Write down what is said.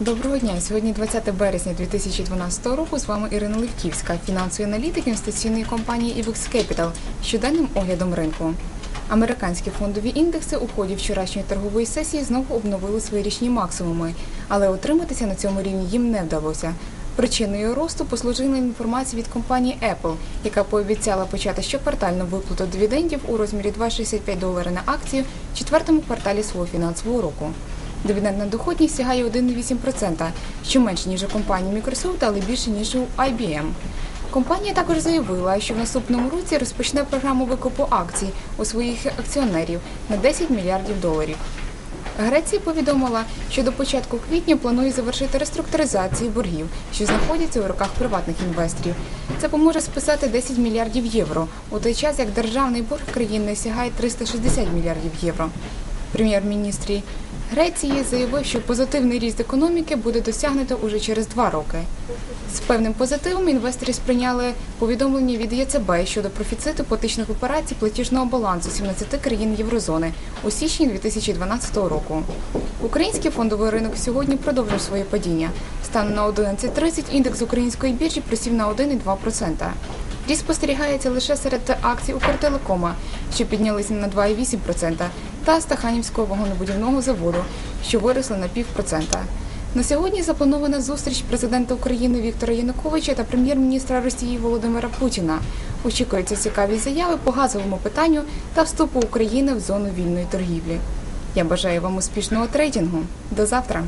Доброго дня. Сьогодні 20 березня 2012 року. З вами Ірина Левківська, фінансовий аналітик інвестиційної компанії IBEX Capital щоденним оглядом ринку. Американські фондові індекси у ході вчорашньої торгової сесії знову обновили свої річні максимуми, але утриматися на цьому рівні їм не вдалося. Причиною росту послужила інформація від компанії Apple, яка пообіцяла почати щоквартальну виплату дивідендів у розмірі 2,65 долари на акцію в четвертому кварталі свого фінансового року. Дивідендна доходність сягає 1,8%, що менше ніж у компанії Microsoft, але більше ніж у IBM. Компанія також заявила, що в наступному році розпочне програму викупу акцій у своїх акціонерів на 10 мільярдів доларів. Греція повідомила, що до початку квітня планує завершити реструктуризацію боргів, що знаходяться у руках приватних інвесторів. Це поможе списати 10 мільярдів євро, у той час як державний борг країни сягає 360 мільярдів євро. Прем'єр-міністр Греції заявив, що позитивний ріст економіки буде досягнуто уже через два роки. З певним позитивом інвестори сприйняли повідомлення від ЄЦБ щодо профіциту платичних операцій платіжного балансу 17 країн Єврозони у січні 2012 року. Український фондовий ринок сьогодні продовжив своє падіння. Станом на 11.30 індекс української біржі просів на 1,2%. Ріст спостерігається лише серед акцій Укртелекома, що піднялися на 2,8%, та Стаханівського вагонобудівного заводу, що виросли на півпроцента. На сьогодні запланована зустріч президента України Віктора Януковича та прем'єр-міністра Росії Володимира Путіна. Очікуються цікаві заяви по газовому питанню та вступу України в зону вільної торгівлі. Я бажаю вам успішного трейдингу. До завтра.